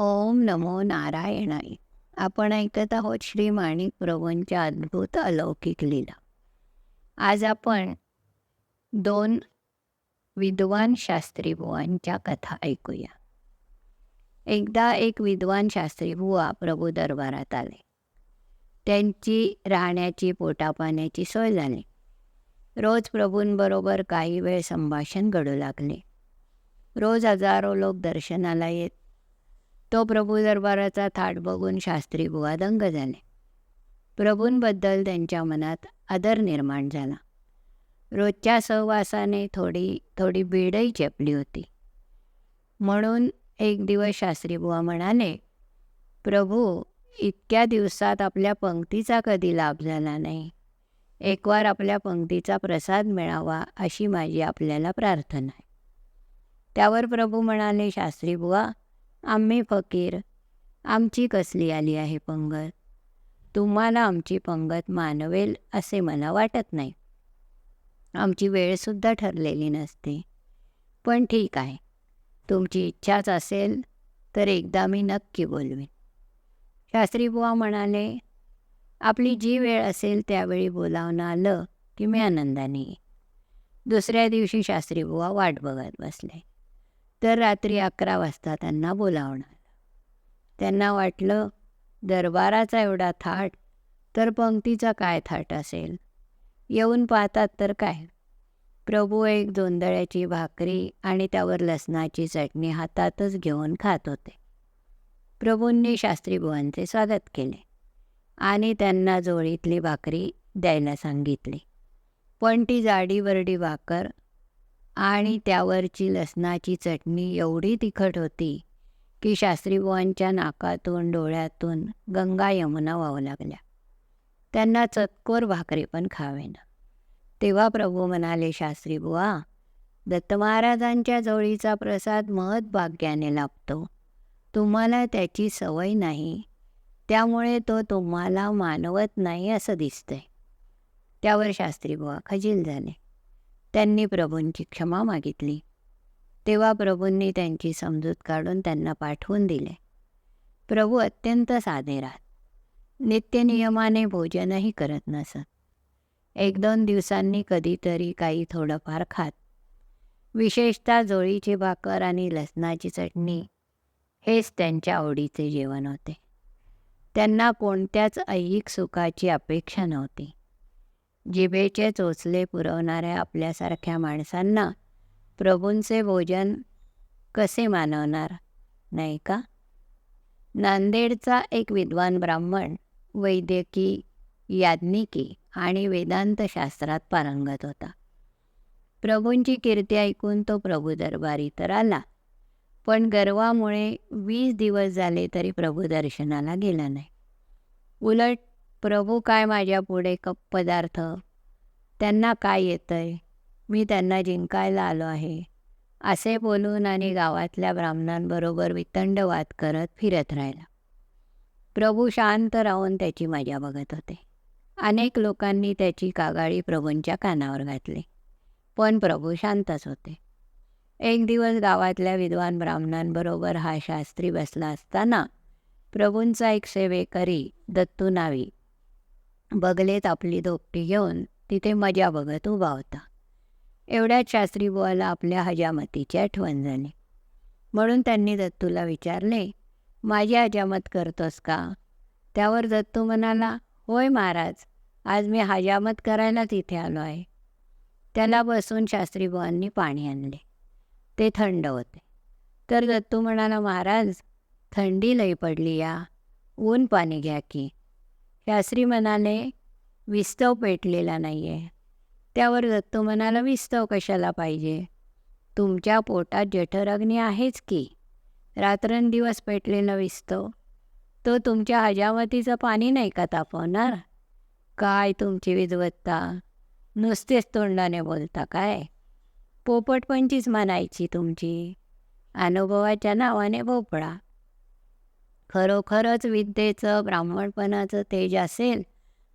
ओम नमो नारायणाय. आपण ऐकत आहोत श्री माणिक प्रभूंच्या अद्भुत अलौकिक लीला. आज आपण दोन विद्वान शास्त्री बुवांच्या कथा ऐकूया. एकदा एक विद्वान शास्त्री बुवा प्रभू दरबारात आले. त्यांची राहण्याची पोटापाण्याची सोय झाली. रोज प्रभूंबरोबर काही वेळ संभाषण घडू लागले. रोज हजारो लोक दर्शनाला येत तो प्रभू दरबाराचा थाट बघून शास्त्री बुवा दंग झाले. प्रभूंबद्दल त्यांच्या मनात आदर निर्माण झाला. रोजच्या सहवासाने थोडी थोडी बीडही चेपली होती. म्हणून एक दिवस शास्त्री बुवा म्हणाले प्रभू इतक्या दिवसात आपल्या पंक्तीचा कधी लाभ झाला नाही? एकवार आपल्या पंक्तीचा प्रसाद मिळावा अशी माझी आपल्याला प्रार्थना आहे. त्यावर प्रभू म्हणाले शास्त्री बुवा आम्ही फकीर. आमची कसली आली आहे पंगत? तुम्हाला आमची पंगत मानवेल असे मला वाटत नाही. आमची वेळसुद्धा ठरलेली नसते. पण ठीक आहे. तुमची इच्छाच असेल तर एकदा मी नक्की बोलवीन. शास्त्री बुवा म्हणाले आपली जी वेळ असेल त्यावेळी बोलावणं आलं की मी आनंदाने. दुसऱ्या दिवशी शास्त्री बुवा वाट बघत बसले. तर रात्री अकरा वाजता त्यांना बोलावणार. त्यांना वाटलं दरबाराचा एवढा थाट तर पंक्तीचा काय थाट असेल? येऊन पाहतात तर काय? प्रभू एक जोंधळ्याची भाकरी आणि त्यावर लसणाची चटणी हातातच घेऊन खात होते. प्रभूंनी शास्त्रीबुवांचे स्वागत केले आणि त्यांना जोळीतली भाकरी द्यायला सांगितली. पण ती जाडीवरडी भाकर आणि त्यावरची लसणाची चटणी एवढी तिखट होती की शास्त्रीबुवांच्या नाकातून डोळ्यातून गंगा यमुना वाहू लागल्या. त्यांना चतकोर भाकरी पण खावेना. तेव्हा प्रभू म्हणाले शास्त्री बुवा दत्त महाराजांच्या जवळीचा प्रसाद महत् भाग्याने लाभतो. तुम्हाला त्याची सवय नाही. त्यामुळे तो तुम्हाला मानवत नाही असं दिसतंय. त्यावर शास्त्री बुवा खजील झाले. त्यांनी प्रभूंची क्षमा मागितली. तेव्हा प्रभूंनी त्यांची समजूत काढून त्यांना पाठवून दिले. प्रभू अत्यंत साधे राहत. नित्यनियमाने भोजनही करत नसत. एक दोन दिवसांनी कधीतरी काही थोडंफार खात. विशेषतः जोळीची भाकर आणि लसणाची चटणी हेच त्यांच्या आवडीचे जेवण होते. त्यांना कोणत्याच ऐहिक सुखाची अपेक्षा नव्हती. जिभेचे चोचले पुरवणाऱ्या आपल्यासारख्या माणसांना प्रभूंचे भोजन कसे मानवणार? नाही का? नांदेडचा एक विद्वान ब्राह्मण वैद्यकी याज्ञिकी आणि वेदांतशास्त्रात पारंगत होता. प्रभूंची कीर्ती ऐकून तो प्रभू दरबारी तर आला पण गर्वामुळे वीस दिवस झाले तरी प्रभू दर्शनाला गेला नाही. उलट प्रभू काय माझ्या पुढे कप पदार्थ? त्यांना काय येतंय? मी त्यांना जिंकायला आलो आहे. असे बोलून आणि गावातल्या ब्राह्मणांबरोबर वितंड वाद करत फिरत राहिला. प्रभू शांत राहून त्याची मजा बघत होते. अनेक लोकांनी त्याची कागाळी प्रभूंच्या कानावर घातली. पण प्रभू शांतच होते. एक दिवस गावातल्या विद्वान ब्राह्मणांबरोबर हा शास्त्री बसला असताना प्रभूंचा एक सेवेकरी दत्तू नावी बगलेत आपली दोपटी घेऊन. तिथे मजा बघत उभा होता. एवढ्याच शास्त्री बुवाला आपल्या हजामतीची आठवण झाली. म्हणून त्यांनी दत्तूला विचारले माझी हजामत करतोस का? त्यावर दत्तू म्हणाला होय महाराज आज मी हजामत करायला तिथे आलो आहे. त्याला बसून शास्त्रीबुवांनी पाणी आणले. ते थंड होते. तर दत्तू म्हणाला महाराज थंडी लई पडली या. ऊन पाणी घ्या की. शास्त्री म्हणाले विस्तव पेटलेला नाही आहे त्यावर दत्तू म्हणाला विस्तव कशाला पाहिजे? तुमच्या पोटात जठरग्नी आहेच की? रात्रंदिवस पेटलेला विस्तव. तो तुमच्या हजामतीचं पाणी नाही का तापवणार? काय तुमची विद्वत्ता? नुसतेच तोंडाने बोलता काय? पोपटपंचीच म्हणायची तुमची. अनुभवाच्या नावाने भोपळा. खरोखरच विद्येचं ब्राह्मणपणाचं तेज असेल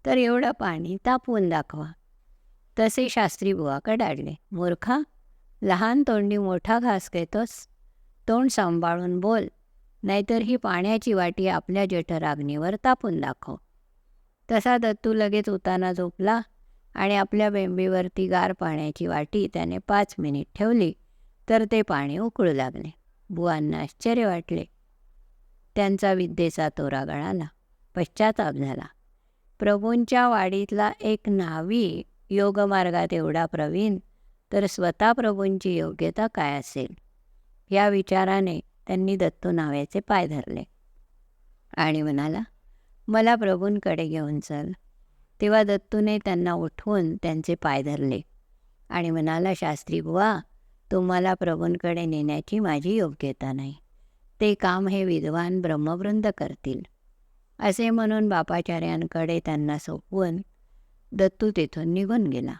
तर एवढं पाणी तापवून दाखवा. तसे शास्त्री बुवा कडाडले मूर्खा लहान तोंडी मोठा घास घेतोस. तोंड सांभाळून बोल. नाहीतर ही पाण्याची वाटी आपल्या जठराग्नीवर तापून दाखव. तसा दत्तू लगेच उताना झोपला आणि आपल्या बेंबीवरती गार पाण्याची वाटी त्याने पाच मिनिट ठेवली तर ते पाणी उकळू लागले. बुवांना आश्चर्य वाटले. त्यांचा विद्येचा तोरा गळाला पश्चाताप झाला. प्रभूंच्या वाडीतला एक न्हावी योगमार्गात एवढा प्रवीण तर स्वतः प्रभूंची योग्यता काय असेल? या विचाराने त्यांनी दत्तू नाव्याचे पाय धरले. आणि म्हणाला मला प्रभूंकडे घेऊन चल. तेव्हा दत्तूने त्यांना उठवून त्यांचे पाय धरले. आणि म्हणाला शास्त्री बुवा तुम्हाला प्रभूंकडे नेण्याची माझी योग्यता नाही. ते काम हे विद्वान ब्रह्मवृंद करतील. असे म्हणून बापाचार्यांकडे त्यांना सोपवून दत्तू तेथून निघून गेला.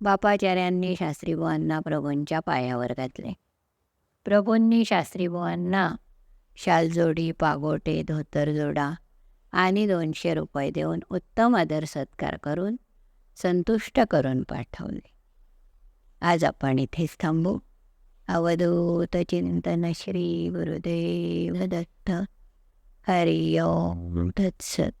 बापाचार्यांनी शास्त्रीबुवांना प्रभूंच्या पायावर घातले. प्रभूंनी शास्त्रीबुवांना शालजोडी पागोटे धोतरजोडा आणि दोनशे रुपये देऊन उत्तम आदर सत्कार करून संतुष्ट करून पाठवले. आज आपण इथेच थांबू. अवधूत चिंतन श्री गुरुदेव दत्त हरि ओम तत्सत